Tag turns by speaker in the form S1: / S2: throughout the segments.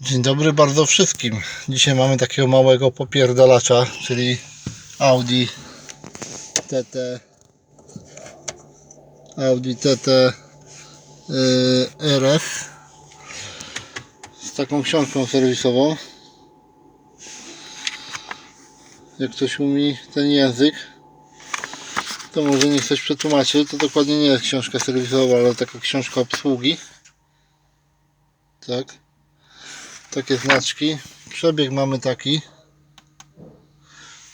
S1: Dzień dobry bardzo wszystkim. Dzisiaj mamy takiego małego popierdalacza, czyli Audi TT Audi TT yy, RS z taką książką serwisową. Jak ktoś umie ten język, to może niech coś przetłumaczy. To dokładnie nie jest książka serwisowa, ale taka książka obsługi. Tak takie znaczki. Przebieg mamy taki.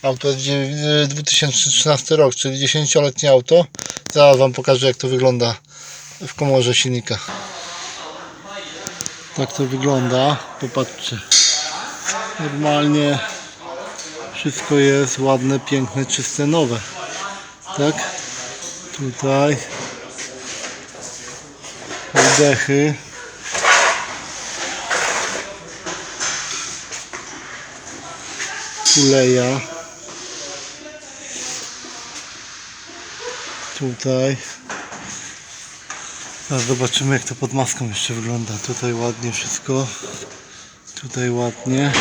S1: Auto jest dziewię- 2013 rok, czyli 10-letnie auto. Zaraz Wam pokażę jak to wygląda w komorze silnika. Tak to wygląda. Popatrzcie. Normalnie wszystko jest ładne, piękne, czyste, nowe. Tak? Tutaj wydechy. Kuleja. Tutaj. Teraz zobaczymy jak to pod maską jeszcze wygląda. Tutaj ładnie wszystko. Tutaj ładnie.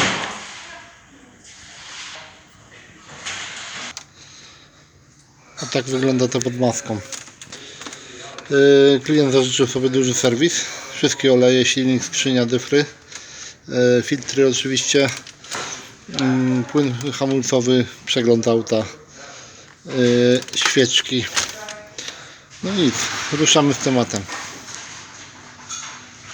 S1: A tak wygląda to pod maską. Yy, klient zażyczył sobie duży serwis. Wszystkie oleje, silnik, skrzynia, dyfry. Yy, filtry oczywiście płyn hamulcowy, przegląd auta, yy, świeczki. No nic, ruszamy z tematem.